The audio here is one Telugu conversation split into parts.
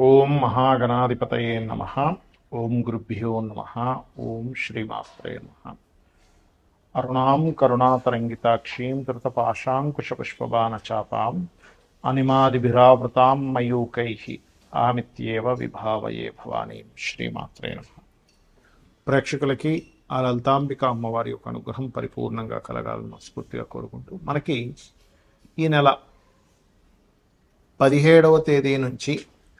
ఓం మహాగణాధిపతయే నమ. ఓం గురుభ్యో నమ. ఓం శ్రీమాస్త్రే నమ. అరుణాం కరుణాతరంగితాక్షీం ధృతపాశాంకుశపుష్పబాణచాపాం అనిమాదిభిరావృతాం మయూకై ఆమిత్యేవ విభావయే భవానీ. శ్రీమాత్రే నమ. ప్రేక్షకులకి ఆ లలితాంబిక అమ్మవారి యొక్క అనుగ్రహం పరిపూర్ణంగా కలగాలని మనస్ఫూర్తిగా కోరుకుంటూ మనకి ఈ నెల పదిహేడవ తేదీ నుంచి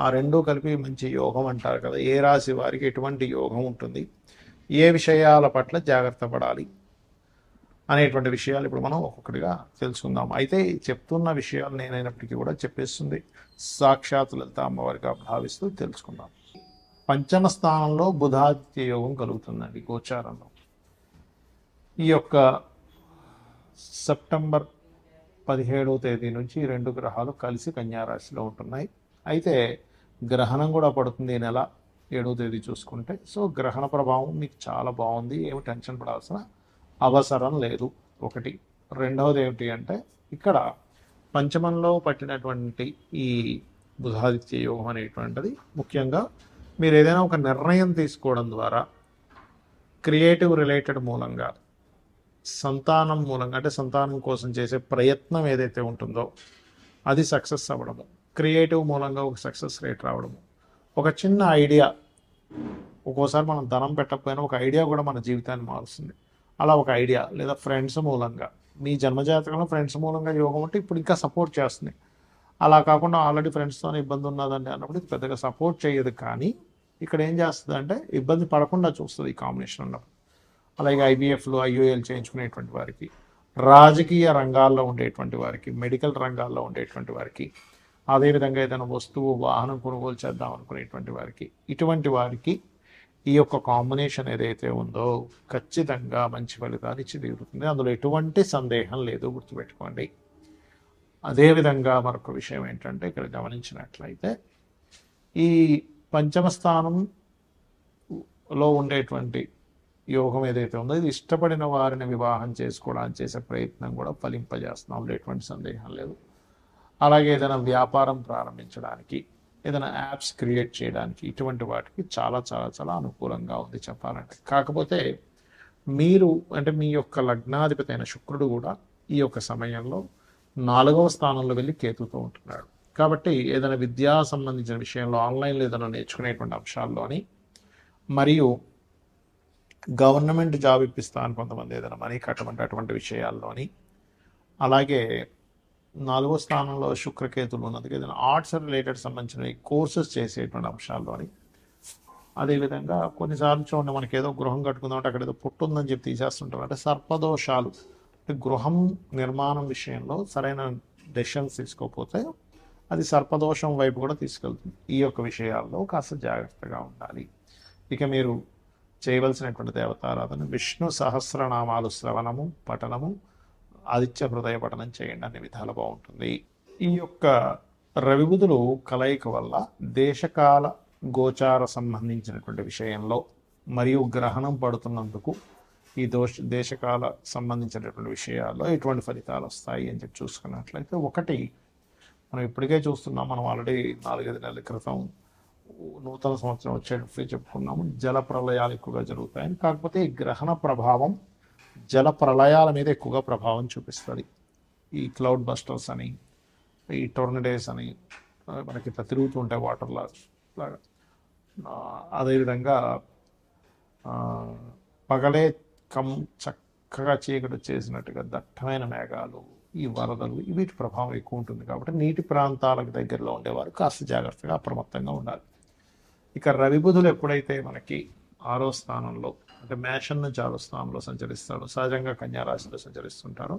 ఆ రెండూ కలిపి మంచి యోగం అంటారు కదా. ఏ రాశి వారికి ఎటువంటి యోగం ఉంటుంది? ఏ విషయాల పట్ల జాగ్రత్త పడాలి? అనేటువంటి విషయాలు ఇప్పుడు మనం ఒక్కొక్కటిగా తెలుసుకుందాం. అయితే చెప్తున్న విషయాలు నేనైనప్పటికీ కూడా చెప్పేస్తుంది. సాక్షాత్ లలిత అమ్మవారిగా భావిస్తూ తెలుసుకుందాం. పంచమ స్థానంలో బుధాదిత్య యోగం కలుగుతుందండి గోచారంలో. ఈ యొక్క సెప్టెంబర్ పదిహేడవ తేదీ నుంచి రెండు గ్రహాలు కలిసి కన్యారాశిలో ఉంటున్నాయి. అయితే గ్రహణం కూడా పడుతుంది ఈ నెల ఏడవ తేదీ చూసుకుంటే. సో గ్రహణ ప్రభావం మీకు చాలా బాగుంది ఏమి టెన్షన్ పడాల్సిన అవసరం లేదు. ఒకటి. రెండవది ఏమిటి అంటే ఇక్కడ పంచమంలో పట్టినటువంటి ఈ బుధాదిత్య యోగం అనేటువంటిది ముఖ్యంగా మీరు ఏదైనా ఒక నిర్ణయం తీసుకోవడం ద్వారా క్రియేటివ్ రిలేటెడ్ మూలంగా సంతానం మూలంగా అంటే సంతానం కోసం చేసే ప్రయత్నం ఏదైతే ఉంటుందో అది సక్సెస్ అవ్వడము. క్రియేటివ్ మూలంగా ఒక సక్సెస్ రేట్ రావడము. ఒక చిన్న ఐడియా ఒక్కోసారి మనం ధనం పెట్టకపోయినా ఒక ఐడియా కూడా మన జీవితాన్ని మారుస్తుంది. అలా ఒక ఐడియా లేదా ఫ్రెండ్స్ మూలంగా. మీ జన్మజాతకంలో ఫ్రెండ్స్ మూలంగా యోగం అంటే ఇప్పుడు ఇంకా సపోర్ట్ చేస్తుంది. అలా కాకుండా ఆల్రెడీ ఫ్రెండ్స్తో ఇబ్బంది ఉన్నదండి అన్నప్పుడు ఇది పెద్దగా సపోర్ట్ చేయదు కానీ ఇక్కడ ఏం చేస్తుంది అంటే ఇబ్బంది పడకుండా చూస్తుంది ఈ కాంబినేషన్ ఉన్నప్పుడు అలాగే ఐబీఎఫ్లు ఐఓఎల్ చేయించుకునేటువంటి వారికి రాజకీయ రంగాల్లో ఉండేటువంటి వారికి మెడికల్ రంగాల్లో ఉండేటువంటి వారికి అదేవిధంగా ఏదైనా వస్తువు వాహనం కొనుగోలు చేద్దాం అనుకునేటువంటి వారికి ఇటువంటి వారికి ఈ యొక్క కాంబినేషన్ ఏదైతే ఉందో ఖచ్చితంగా మంచి ఫలితాలు ఇచ్చి తీరుతుంది. అందులో ఎటువంటి సందేహం లేదు గుర్తుపెట్టుకోండి. అదేవిధంగా మరొక విషయం ఏంటంటే ఇక్కడ గమనించినట్లయితే ఈ పంచమ స్థానంలో ఉండేటువంటి యోగం ఏదైతే ఉందో ఇది ఇష్టపడిన వారిని వివాహం చేసుకోవడానికి చేసే ప్రయత్నం కూడా ఫలింపజేస్తున్నాం. అందులో ఎటువంటి సందేహం లేదు. అలాగే ఏదైనా వ్యాపారం ప్రారంభించడానికి ఏదైనా యాప్స్ క్రియేట్ చేయడానికి ఇటువంటి వాటికి చాలా చాలా చాలా అనుకూలంగా ఉంది చెప్పాలంటే. కాకపోతే మీరు అంటే మీ యొక్క లగ్నాధిపతి అయిన శుక్రుడు కూడా ఈ యొక్క సమయంలో నాలుగవ స్థానంలో వెళ్ళి కేతుతో ఉంటున్నాడు. కాబట్టి ఏదైనా విద్యా సంబంధించిన విషయంలో ఆన్లైన్లో ఏదైనా నేర్చుకునేటువంటి అంశాల్లోని మరియు గవర్నమెంట్ జాబ్ ఇప్పిస్తాను కొంతమంది ఏదైనా మనీ కట్టమంటే అటువంటి విషయాల్లోని అలాగే నాలుగో స్థానంలో శుక్రకేతులు ఉన్నది. ఏదైనా ఆర్ట్స్ రిలేటెడ్ సంబంధించిన కోర్సెస్ చేసేటువంటి అంశాల్లోని అదేవిధంగా కొన్నిసార్లు చూడండి మనకి ఏదో గృహం కట్టుకుందాం అంటే అక్కడ ఏదో పుట్టుందని చెప్పి తీసేస్తుంటారు. అంటే సర్పదోషాలు. అంటే గృహం నిర్మాణం విషయంలో సరైన డెసిషన్స్ తీసుకోకపోతే అది సర్పదోషం వైపు కూడా తీసుకెళ్తుంది. ఈ యొక్క విషయాల్లో కాస్త జాగ్రత్తగా ఉండాలి. ఇక మీరు చేయవలసినటువంటి దేవతారాధన. విష్ణు సహస్రనామాలు శ్రవణము పఠనము ఆదిత్య హృదయ పఠనం చేయండి అన్ని విధాలు బాగుంటుంది. ఈ యొక్క రవిబుధులు కలయిక వల్ల దేశకాల గోచార సంబంధించినటువంటి విషయంలో మరియు గ్రహణం పడుతున్నందుకు ఈ దోష దేశకాల సంబంధించినటువంటి విషయాల్లో ఎటువంటి ఫలితాలు వస్తాయి అని చెప్పి చూసుకున్నట్లయితే ఒకటి మనం ఇప్పటికే చూస్తున్నాం మనం ఆల్రెడీ నాలుగైదు నెలల క్రితం నూతన సంవత్సరం వచ్చేటప్పుడు చెప్పుకున్నాము జల ప్రళయాలు ఎక్కువగా జరుగుతాయని. కాకపోతే ఈ గ్రహణ ప్రభావం జల ప్రళయాల మీద ఎక్కువగా ప్రభావం చూపిస్తుంది. ఈ క్లౌడ్ బస్టర్స్ అని ఈ టోర్నడేస్ అని మనకి ఇట్లా తిరుగుతూ ఉంటాయి వాటర్ లాగా. అదేవిధంగా పగలే కం చక్కగా చీకటి చేసినట్టుగా దట్టమైన మేఘాలు ఈ వరదలు వీటి ప్రభావం ఎక్కువ ఉంటుంది కాబట్టి నీటి ప్రాంతాలకు దగ్గరలో ఉండేవారు కాస్త జాగ్రత్తగా అప్రమత్తంగా ఉండాలి. ఇక రవి బుధులు ఎప్పుడైతే మనకి ఆరో స్థానంలో అంటే మేషన్ నుంచి ఆరో స్థానంలో సంచరిస్తాడు. సహజంగా కన్యా రాశిలో సంచరిస్తుంటారు.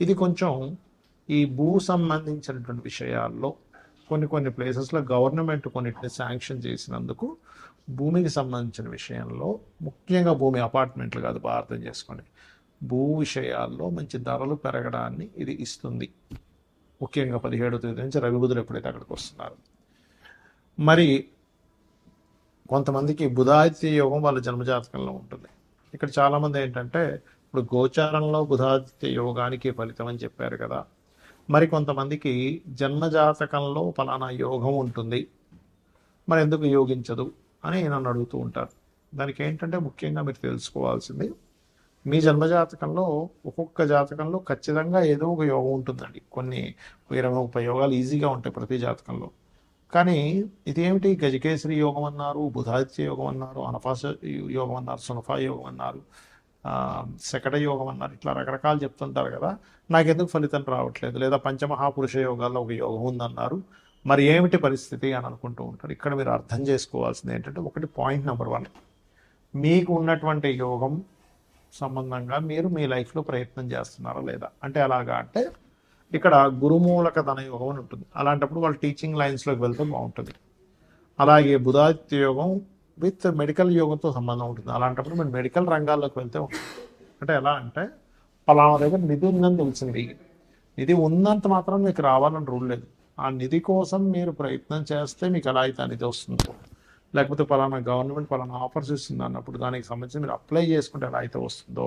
ఇది కొంచెం ఈ భూ సంబంధించినటువంటి విషయాల్లో కొన్ని కొన్ని ప్లేసెస్లో గవర్నమెంట్ కొన్నిటిని శాంక్షన్ చేసినందుకు భూమికి సంబంధించిన విషయంలో ముఖ్యంగా భూమి అపార్ట్మెంట్లు కాదు బాగా అర్థం చేసుకోండి. భూ విషయాల్లో మంచి ధరలు పెరగడాన్ని ఇది ఇస్తుంది. ముఖ్యంగా పదిహేడో తేదీ నుంచి రవిబుధులు ఎప్పుడైతే అక్కడికి వస్తున్నారు. మరి కొంతమందికి బుధాదిత్య యోగం వాళ్ళ జన్మజాతకంలో ఉంటుంది. ఇక్కడ చాలామంది ఏంటంటే ఇప్పుడు గోచారంలో బుధాదిత్య యోగానికి ఫలితం అని చెప్పారు కదా. మరి కొంతమందికి జన్మజాతకంలో ఫలానా యోగం ఉంటుంది. మరి ఎందుకు యోగించదు అని నన్ను అడుగుతూ ఉంటారు. దానికి ఏంటంటే ముఖ్యంగా మీరు తెలుసుకోవాల్సింది మీ జన్మజాతకంలో ఒక్కొక్క జాతకంలో ఖచ్చితంగా ఏదో ఒక యోగం ఉంటుందండి. కొన్ని ఇరవై ముప్పై యోగాలు ఈజీగా ఉంటాయి ప్రతి జాతకంలో. కానీ ఇదేమిటి? గజకేసరి యోగం అన్నారు బుధాదిత్య యోగం అన్నారు అనఫాస యోగం అన్నారు సునఫా యోగం అన్నారు శకట యోగం అన్నారు. ఇట్లా రకరకాలు చెప్తుంటారు కదా. నాకెందుకు ఫలితం రావట్లేదు? లేదా పంచమహాపురుష యోగాల్లో ఒక యోగం ఉందన్నారు. మరి ఏమిటి పరిస్థితి అని అనుకుంటూ ఉంటారు. ఇక్కడ మీరు అర్థం చేసుకోవాల్సింది ఏంటంటే ఒకటి పాయింట్ నెంబర్ వన్. మీకు ఉన్నటువంటి యోగం సంబంధంగా మీరు మీ లైఫ్లో ప్రయత్నం చేస్తున్నారా లేదా? అంటే ఎలాగా అంటే ఇక్కడ గురుమూలక ధనయోగం అని ఉంటుంది. అలాంటప్పుడు వాళ్ళు టీచింగ్ లైన్స్లోకి వెళ్తే బాగుంటుంది. అలాగే బుధాదిత్య యోగం విత్ మెడికల్ యోగంతో సంబంధం ఉంటుంది. అలాంటప్పుడు మీరు మెడికల్ రంగాల్లోకి వెళ్తే ఉంటుంది అంటే ఎలా అంటే పలానా దగ్గర నిధి ఉందని తెలిసింది. నిధి ఉన్నంత మాత్రం మీకు రావాలని రూల్ లేదు. ఆ నిధి కోసం మీరు ప్రయత్నం చేస్తే మీకు ఎలా అయితే అనేది వస్తుంది లేకపోతే పలానా గవర్నమెంట్ పలానా ఆఫర్స్ ఇస్తుంది అన్నప్పుడు దానికి సంబంధించి మీరు అప్లై చేసుకుంటే ఎలా అయితే వస్తుందో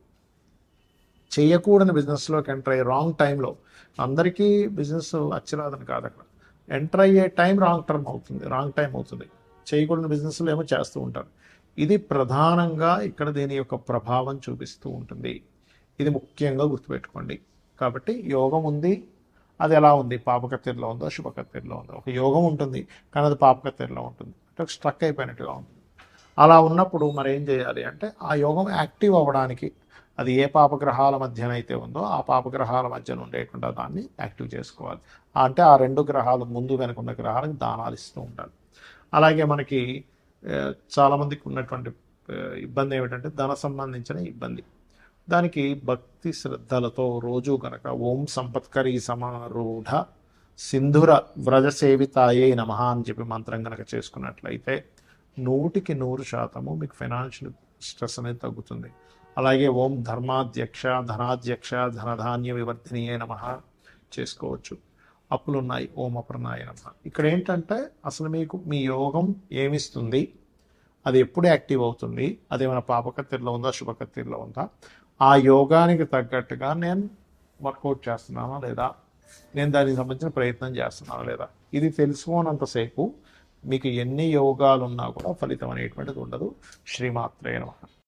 చేయకూడని బిజినెస్లోకి ఎంటర్ అయ్యే రాంగ్ టైంలో అందరికీ బిజినెస్ అచ్చిరాదని కాదు అక్కడ. ఎంటర్ అయ్యే టైం రాంగ్ టర్మ్ అవుతుంది రాంగ్ టైం అవుతుంది. చేయకూడని బిజినెస్లో ఏమో చేస్తూ ఉంటారు. ఇది ప్రధానంగా ఇక్కడ దీని యొక్క ప్రభావం చూపిస్తూ ఉంటుంది. ఇది ముఖ్యంగా గుర్తుపెట్టుకోండి. కాబట్టి యోగం ఉంది. అది ఎలా ఉంది? పాపకత్తిరిలో ఉందో? శుభకత్తిరిలో ఉందో? ఒక యోగం ఉంటుంది కానీ అది పాపకత్తిరిలో ఉంటుంది. అంటే స్ట్రక్ అయిపోయినట్టుగా ఉంటుంది. అలా ఉన్నప్పుడు మరి ఏం చేయాలి అంటే ఆ యోగం యాక్టివ్ అవ్వడానికి అది ఏ పాపగ్రహాల మధ్యనైతే ఉందో ఆ పాపగ్రహాల మధ్యన ఉండేటువంటి దాన్ని యాక్టివ్ చేసుకోవాలి. అంటే ఆ రెండు గ్రహాలు ముందు వెనక ఉన్న గ్రహాలకు దానాలు ఇస్తూ ఉండాలి. అలాగే మనకి చాలామందికి ఉన్నటువంటి ఇబ్బంది ఏమిటంటే ధన సంబంధించిన ఇబ్బంది. దానికి భక్తి శ్రద్ధలతో రోజు కనుక ఓం సంపత్కరీ సమారూఢ సింధుర వ్రజ సేవితాయే నమ అని చెప్పి మంత్రం కనుక చేసుకున్నట్లయితే నూటికి నూరు శాతము మీకు ఫైనాన్షియల్ స్ట్రెస్ అనేది తగ్గుతుంది. అలాగే ఓం ధర్మాధ్యక్ష ధనాధ్యక్ష ధనధాన్య వివర్ధినియే నమ చేసుకోవచ్చు. అప్పులు ఉన్నాయి ఓం అపర్ణాయ నమ. ఇక్కడ ఏంటంటే అసలు మీకు మీ యోగం ఏమిస్తుంది? అది ఎప్పుడు యాక్టివ్ అవుతుంది? అదేమైనా పాపకత్తిలో ఉందా? శుభకత్తిలో ఉందా? ఆ యోగానికి తగ్గట్టుగా నేను వర్కౌట్ చేస్తున్నానా లేదా? నేను దానికి సంబంధించిన ప్రయత్నం చేస్తున్నానా లేదా? ఇది తెలుసుకోనంతసేపు మీకు ఎన్ని యోగాలు ఉన్నా కూడా ఫలితం అనేటువంటిది ఉండదు. శ్రీమాత్రే నమః.